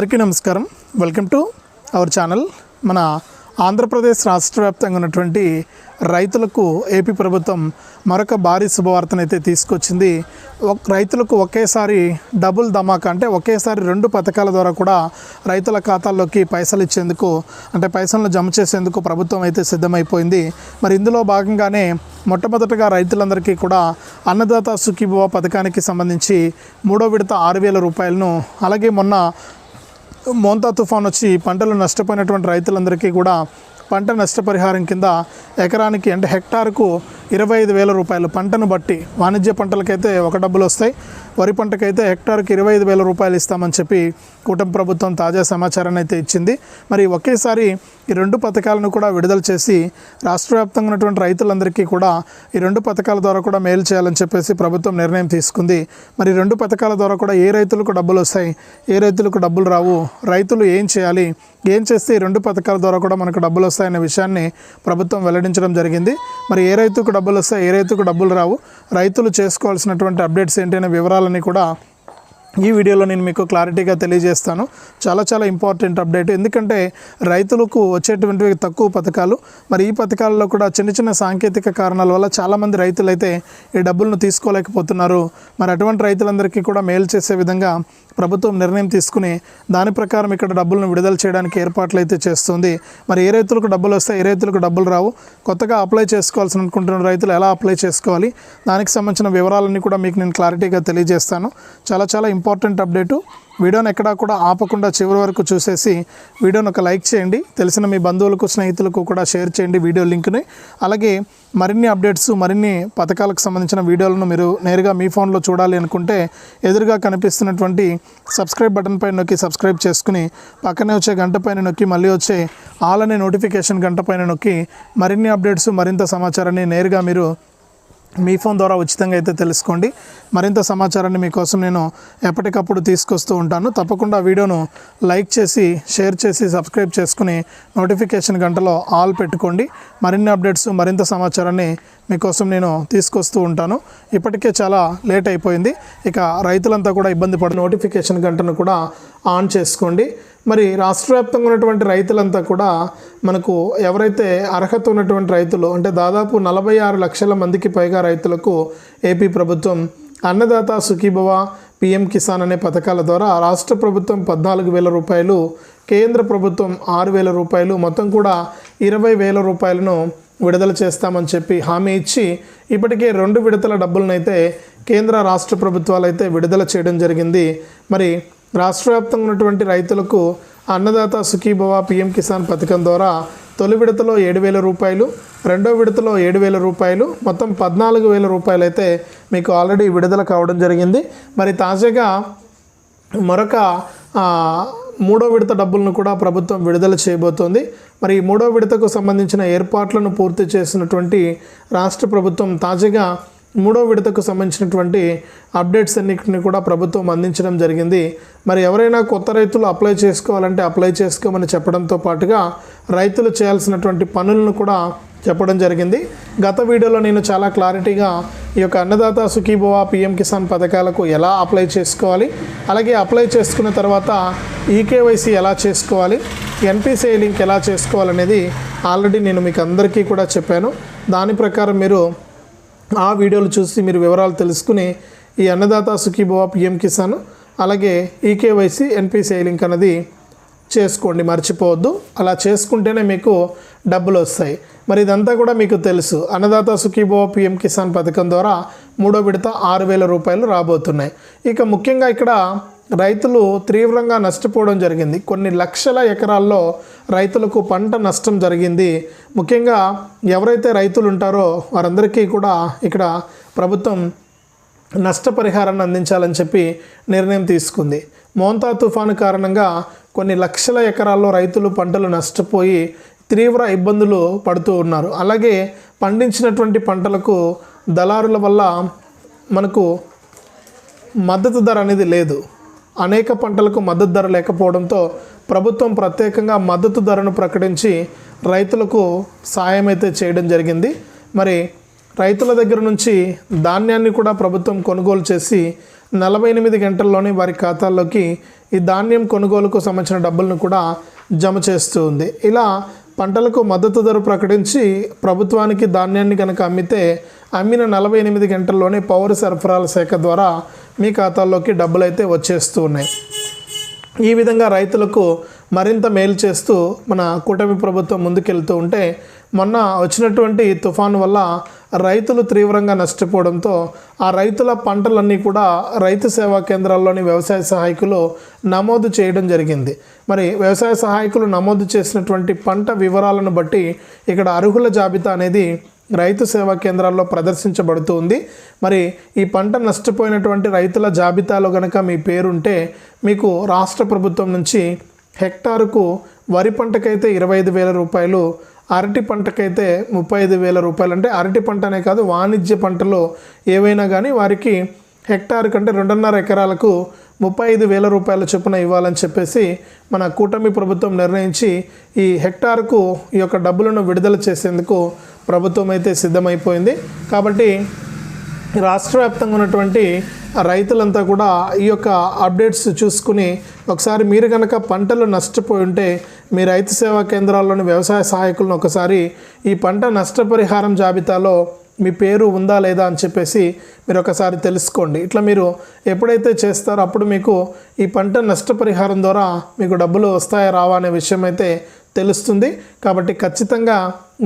అందరికీ నమస్కారం. Welcome to our channel మన ఆంధ్రప్రదేశ్ రాష్ట్ర వ్యాప్తంగా ఉన్నటువంటి రైతులకు ఏపీ ప్రభుత్వం మరొక భారీ శుభవార్తనైతే తీసుకొచ్చింది. రైతులకు ఒకేసారి డబుల్ ధమాకా అంటే ఒకేసారి రెండు పథకాల ద్వారా కూడా రైతుల ఖాతాల్లోకి పైసలు ఇచ్చేందుకు అంటే పైసలను జమ చేసేందుకు ప్రభుత్వం అయితే సిద్ధమైపోయింది. మరి ఇందులో భాగంగానే మొట్టమొదటగా రైతులందరికీ కూడా అన్నదాత సుఖీభవ పథకానికి సంబంధించి మూడో విడత ఆరు వేల రూపాయలను అలాగే మొన్న మోంతా తుఫాన్ వచ్చి పంటలు నష్టపోయినటువంటి రైతులందరికీ కూడా పంట నష్టపరిహారం కింద ఎకరానికి అంటే హెక్టార్కు ఇరవై ఐదు వేల రూపాయలు పంటను బట్టి వాణిజ్య పంటలకైతే ఒక డబ్బులు వస్తాయి. వరి పంటకైతే హెక్టార్కి ఇరవై ఐదు వేల రూపాయలు ఇస్తామని చెప్పి కూటమి ప్రభుత్వం తాజా సమాచారాన్ని అయితే ఇచ్చింది. మరి ఒకేసారి ఈ రెండు పథకాలను కూడా విడుదల చేసి రాష్ట్ర వ్యాప్తంగా ఉన్నటువంటి రైతులందరికీ కూడా ఈ రెండు పథకాల ద్వారా కూడా మేలు చేయాలని చెప్పేసి ప్రభుత్వం నిర్ణయం తీసుకుంది. మరి రెండు పథకాల ద్వారా కూడా ఏ రైతులకు డబ్బులు వస్తాయి? ఏ రైతులకు డబ్బులు రావు? రైతులు ఏం చేయాలి? ఏం చేస్తే ఈ రెండు పథకాల ద్వారా కూడా మనకు డబ్బులు వస్తాయనే విషయాన్ని ప్రభుత్వం వెల్లడించడం జరిగింది. మరి ఏ రైతుకు డబ్బులు వస్తాయి ఏ రైతుకు డబ్బులు రావు. రైతులు చేసుకోవాల్సినటువంటి అప్డేట్స్ ఏంటనే వివరాలని వివరాలన్నీ కూడా ఈ వీడియోలో నేను మీకు క్లారిటీగా తెలియజేస్తాను. చాలా చాలా ఇంపార్టెంట్ అప్డేట్. ఎందుకంటే రైతులకు వచ్చేటువంటివి తక్కువ పథకాలు. మరి ఈ పథకాల్లో కూడా చిన్న చిన్న సాంకేతిక కారణాల వల్ల చాలామంది రైతులు అయితే ఈ డబ్బులను తీసుకోలేకపోతున్నారు. మరి అటువంటి రైతులందరికీ కూడా మేలు చేసే విధంగా ప్రభుత్వం నిర్ణయం తీసుకుని దాని ప్రకారం ఇక్కడ డబ్బులను విడుదల చేయడానికి ఏర్పాట్లు అయితే చేస్తుంది. మరి ఏ రైతులకు డబ్బులు వస్తాయి? ఏ రైతులకు డబ్బులు రావు? కొత్తగా అప్లై చేసుకోవాల్సిన అనుకుంటున్న రైతులు ఎలా అప్లై చేసుకోవాలి? దానికి సంబంధించిన వివరాలన్నీ కూడా మీకు నేను క్లారిటీగా తెలియజేస్తాను. చాలా చాలా ఇంపార్టెంట్ అప్డేటు. వీడియోని ఎక్కడా కూడా ఆపకుండా చివరి వరకు చూసేసి వీడియోని ఒక లైక్ చేయండి. తెలిసిన మీ బంధువులకు స్నేహితులకు కూడా షేర్ చేయండి వీడియో లింక్ని. అలాగే మరిన్ని అప్డేట్స్ మరిన్ని పథకాలకు సంబంధించిన వీడియోలను మీరు నేరుగా మీ ఫోన్లో చూడాలి అనుకుంటే ఎదురుగా కనిపిస్తున్నటువంటి సబ్స్క్రైబ్ బటన్ పైన నొక్కి సబ్స్క్రైబ్ చేసుకుని పక్కనే వచ్చే గంట పైన నొక్కి మళ్ళీ వచ్చే ఆల్ అనే నోటిఫికేషన్ గంట పైన నొక్కి మరిన్ని అప్డేట్స్ మరింత సమాచారాన్ని నేరుగా మీరు మీ ఫోన్ ద్వారా ఉచితంగా అయితే తెలుసుకోండి. మరింత సమాచారాన్ని మీకోసం నేను ఎప్పటికప్పుడు తీసుకొస్తూ ఉంటాను. తప్పకుండా వీడియోను లైక్ చేసి షేర్ చేసి సబ్స్క్రైబ్ చేసుకుని నోటిఫికేషన్ గంటలో ఆల్ పెట్టుకోండి. మరిన్ని అప్డేట్స్ మరింత సమాచారాన్ని మీకోసం నేను తీసుకొస్తూ ఉంటాను. ఇప్పటికే చాలా లేట్ అయిపోయింది. ఇక రైతులంతా కూడా ఇబ్బంది పడి నోటిఫికేషన్ గంటను కూడా ఆన్ చేసుకోండి. మరి రాష్ట్ర వ్యాప్తంగా ఉన్నటువంటి రైతులంతా కూడా మనకు ఎవరైతే అర్హత ఉన్నటువంటి రైతులు అంటే దాదాపు నలభై ఆరు లక్షల మందికి పైగా రైతులకు ఏపీ ప్రభుత్వం అన్నదాత సుఖీభవ పిఎం కిసాన్ అనే పథకాల ద్వారా రాష్ట్ర ప్రభుత్వం పద్నాలుగు వేల రూపాయలు కేంద్ర ప్రభుత్వం ఆరు వేల రూపాయలు మొత్తం కూడా ఇరవై వేల రూపాయలను విడుదల చేస్తామని చెప్పి హామీ ఇచ్చి ఇప్పటికే రెండు విడతల డబ్బులనైతే కేంద్ర రాష్ట్ర ప్రభుత్వాలు అయితే విడుదల చేయడం జరిగింది. మరి రాష్ట్ర వ్యాప్తంగా ఉన్నటువంటి రైతులకు అన్నదాత సుఖీభవ పిఎం కిసాన్ పథకం ద్వారా తొలి విడతలో ఏడు వేల రూపాయలు రెండో విడతలో ఏడు వేల రూపాయలు మొత్తం పద్నాలుగు వేల రూపాయలు అయితే మీకు ఆల్రెడీ విడుదల కావడం జరిగింది. మరి తాజాగా మరొక మూడో విడత డబ్బులను కూడా ప్రభుత్వం విడుదల చేయబోతోంది. మరి మూడో విడతకు సంబంధించిన ఏర్పాట్లను పూర్తి చేసినటువంటి రాష్ట్ర ప్రభుత్వం తాజాగా మూడో విడతకు సంబంధించినటువంటి అప్డేట్స్ అన్నింటిని కూడా ప్రభుత్వం అందించడం జరిగింది. మరి ఎవరైనా కొత్త రైతులు అప్లై చేసుకోవాలంటే అప్లై చేసుకోమని చెప్పడంతో పాటుగా రైతులు చేయాల్సినటువంటి పనులను కూడా చెప్పడం జరిగింది. గత వీడియోలో నేను చాలా క్లారిటీగా ఈ యొక్క అన్నదాత సుఖీభవ పిఎం కిసాన్ పథకాలకు ఎలా అప్లై చేసుకోవాలి అలాగే అప్లై చేసుకున్న తర్వాత ఈకేవైసీ ఎలా చేసుకోవాలి ఎన్పిసిఐ లింక్ ఎలా చేసుకోవాలనేది ఆల్రెడీ నేను మీకు అందరికీ కూడా చెప్పాను. దాని ప్రకారం మీరు ఆ వీడియోలు చూసి మీరు వివరాలు తెలుసుకుని ఈ అన్నదాత సుఖీభవ పిఎం కిసాన్ అలాగే ఈకేవైసీ ఎన్పిసిఐ లింక్ అనేది చేసుకోండి మర్చిపోవద్దు. అలా చేసుకుంటేనే మీకు డబ్బులు వస్తాయి. మరి ఇదంతా కూడా మీకు తెలుసు. అన్నదాత సుఖీభవ పిఎం కిసాన్ పథకం ద్వారా మూడో విడత ఆరు వేల రూపాయలు రాబోతున్నాయి. ఇక ముఖ్యంగా ఇక్కడ రైతులు తీవ్రంగా నష్టపోవడం జరిగింది. కొన్ని లక్షల ఎకరాల్లో రైతులకు పంట నష్టం జరిగింది. ముఖ్యంగా ఎవరైతే రైతులు ఉంటారో వారందరికీ కూడా ఇక్కడ ప్రభుత్వం నష్టపరిహారాన్ని అందించాలని చెప్పి నిర్ణయం తీసుకుంది. మోంతా తుఫాను కారణంగా కొన్ని లక్షల ఎకరాల్లో రైతులు పంటలు నష్టపోయి తీవ్ర ఇబ్బందులు పడుతూ ఉన్నారు. అలాగే పండించినటువంటి పంటలకు దళారుల వల్ల మనకు మద్దతు ధర అనేది లేదు. అనేక పంటలకు మద్దతు ధర లేకపోవడంతో ప్రభుత్వం ప్రత్యేకంగా మద్దతు ధరను ప్రకటించి రైతులకు సాయం అయితే చేయడం జరిగింది. మరి రైతుల దగ్గర నుంచి ధాన్యాన్ని కూడా ప్రభుత్వం కొనుగోలు చేసి నలభై ఎనిమిది గంటల్లోనే వారి ఖాతాల్లోకి ఈ ధాన్యం కొనుగోలుకు సంబంధించిన డబ్బులను కూడా జమ చేస్తూ ఉంది ఇలా పంటలకు మద్దతు ధర ప్రకటించి ప్రభుత్వానికి ధాన్యాన్ని కనుక అమ్మితే అమ్మిన నలభై ఎనిమిది గంటల్లోనే పౌర సరఫరాల శాఖ ద్వారా మీ ఖాతాల్లోకి డబ్బులు అయితే వచ్చేస్తూ ఉన్నాయి. ఈ విధంగా రైతులకు మరింత మేలు చేస్తూ మన కూటమి ప్రభుత్వం ముందుకెళ్తూ ఉంటే మొన్న వచ్చినటువంటి తుఫాను వల్ల రైతులు తీవ్రంగా నష్టపోవడంతో ఆ రైతుల పంటలన్నీ కూడా రైతు సేవా కేంద్రాల్లోని వ్యవసాయ సహాయకులు నమోదు చేయడం జరిగింది. మరి వ్యవసాయ సహాయకులు నమోదు చేసినటువంటి పంట వివరాలను బట్టి ఇక్కడ అర్హుల జాబితా అనేది రైతు సేవా కేంద్రాల్లో ప్రదర్శించబడుతూ ఉంది. మరి ఈ పంట నష్టపోయినటువంటి రైతుల జాబితాలో కనుక మీ పేరుంటే మీకు రాష్ట్ర ప్రభుత్వం నుంచి హెక్టారుకు వరి పంటకైతే ఇరవై ఐదు వేల రూపాయలు అరటి పంటకైతే ముప్పై ఐదు వేల రూపాయలు. అంటే అరటి పంటనే కాదు వాణిజ్య పంటలో ఏవైనా కానీ వారికి హెక్టార్ కంటే రెండున్నర ఎకరాలకు ముప్పై ఐదు వేల రూపాయల చొప్పున ఇవ్వాలని చెప్పేసి మన కూటమి ప్రభుత్వం నిర్ణయించి ఈ హెక్టార్కు ఈ యొక్క డబ్బులను విడుదల చేసేందుకు ప్రభుత్వం అయితే సిద్ధమైపోయింది. కాబట్టి రాష్ట్ర వ్యాప్తంగా ఉన్నటువంటి రైతులంతా కూడా ఈ యొక్క అప్డేట్స్ చూసుకుని ఒకసారి మీరు కనుక పంటలు నష్టపోయి ఉంటే మీ రైతు సేవా కేంద్రాల్లోని వ్యవసాయ సహాయకులను ఒకసారి ఈ పంట నష్టపరిహారం జాబితాలో మీ పేరు ఉందా లేదా అని చెప్పేసి మీరు ఒకసారి తెలుసుకోండి. ఇట్లా మీరు ఎప్పుడైతే చేస్తారో అప్పుడు మీకు ఈ పంట నష్టపరిహారం ద్వారా మీకు డబ్బులు వస్తాయా రావా అనే విషయం అయితే తెలుస్తుంది. కాబట్టి ఖచ్చితంగా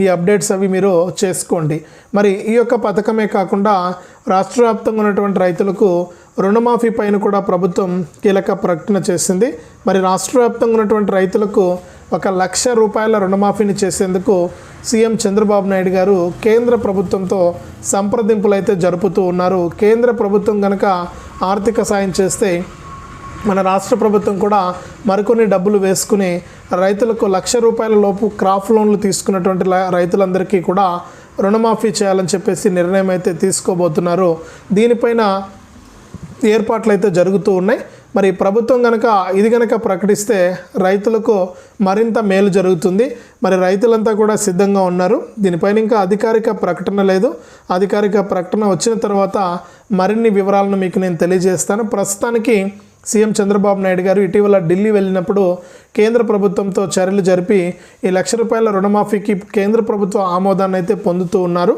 ఈ అప్డేట్స్ అవి మీరు చేసుకోండి. మరి ఈ యొక్క పథకమే కాకుండా రాష్ట్ర వ్యాప్తంగా ఉన్నటువంటి రైతులకు రుణమాఫీ పైన కూడా ప్రభుత్వం కీలక ప్రకటన చేసింది. మరి రాష్ట్ర వ్యాప్తంగా ఉన్నటువంటి రైతులకు ఒక లక్ష రూపాయల రుణమాఫీని చేసేందుకు సీఎం చంద్రబాబు నాయుడు గారు కేంద్ర ప్రభుత్వంతో సంప్రదింపులు అయితే జరుపుతూ ఉన్నారు. కేంద్ర ప్రభుత్వం కనుక ఆర్థిక సాయం చేస్తే మన రాష్ట్ర ప్రభుత్వం కూడా మరికొన్ని డబ్బులు వేసుకుని రైతులకు లక్ష రూపాయల లోపు క్రాప్ లోన్లు తీసుకున్నటువంటి రైతులందరికీ కూడా రుణమాఫీ చేయాలని చెప్పేసి నిర్ణయం అయితే తీసుకోబోతున్నారు. దీనిపైన ఏర్పాట్లు అయితే జరుగుతూ ఉన్నాయి. మరి ప్రభుత్వం కనుక ఇది కనుక ప్రకటిస్తే రైతులకు మరింత మేలు జరుగుతుంది. మరి రైతులంతా కూడా సిద్ధంగా ఉన్నారు. దీనిపైన ఇంకా అధికారిక ప్రకటన లేదు. అధికారిక ప్రకటన వచ్చిన తర్వాత మరిన్ని వివరాలను మీకు నేను తెలియజేస్తాను. ప్రస్తుతానికి సీఎం చంద్రబాబు నాయుడు గారు ఇటీవల ఢిల్లీ వెళ్ళినప్పుడు కేంద్ర ప్రభుత్వంతో చర్యలు జరిపి ఈ లక్ష రూపాయల రుణమాఫీకి కేంద్ర ప్రభుత్వ ఆమోదాన్ని అయితే పొందుతూ ఉన్నారు.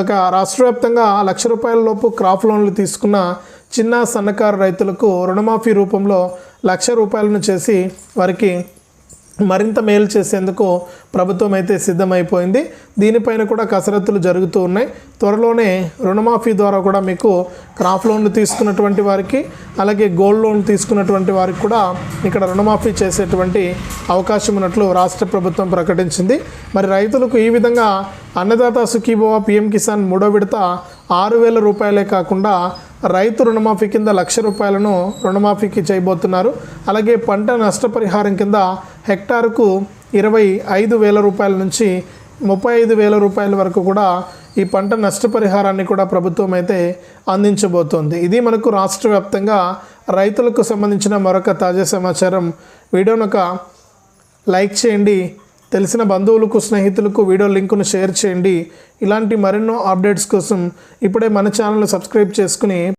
ఒక రాష్ట్ర వ్యాప్తంగా లక్ష రూపాయల లోపు క్రాప్ లోన్లు తీసుకున్న చిన్న సన్నకారు రైతులకు రుణమాఫీ రూపంలో లక్ష రూపాయలను చేసి వారికి మరింత మేలు చేసేందుకు ప్రభుత్వం అయితే సిద్ధమైపోయింది. దీనిపైన కూడా కసరత్తులు జరుగుతూ ఉన్నాయి. త్వరలోనే రుణమాఫీ ద్వారా కూడా మీకు క్రాప్ లోన్లు తీసుకున్నటువంటి వారికి అలాగే గోల్డ్ లోన్ తీసుకున్నటువంటి వారికి కూడా ఇక్కడ రుణమాఫీ చేసేటువంటి అవకాశం ఉన్నట్లు రాష్ట్ర ప్రభుత్వం ప్రకటించింది. మరి రైతులకు ఈ విధంగా అన్నదాత సుఖీభవ పిఎం కిసాన్ మూడో విడత ఆరు వేల రూపాయలే కాకుండా రైతు రుణమాఫీ కింద లక్ష రూపాయలను రుణమాఫీకి చేయబోతున్నారు. అలాగే పంట నష్టపరిహారం కింద హెక్టార్కు ఇరవై ఐదు వేల రూపాయల నుంచి ముప్పై ఐదు వేల రూపాయల వరకు కూడా ఈ పంట నష్టపరిహారాన్ని కూడా ప్రభుత్వం అయితే అందించబోతోంది. ఇది మనకు రాష్ట్ర వ్యాప్తంగా రైతులకు సంబంధించిన మరొక తాజా సమాచారం. వీడియోను ఒక లైక్ చేయండి. తెలిసిన బంధువులకు స్నేహితులకు వీడియో లింకును షేర్ చేయండి. ఇలాంటి మరెన్నో అప్డేట్స్ కోసం ఇప్పుడే మన ఛానల్ సబ్స్క్రైబ్ చేసుకుని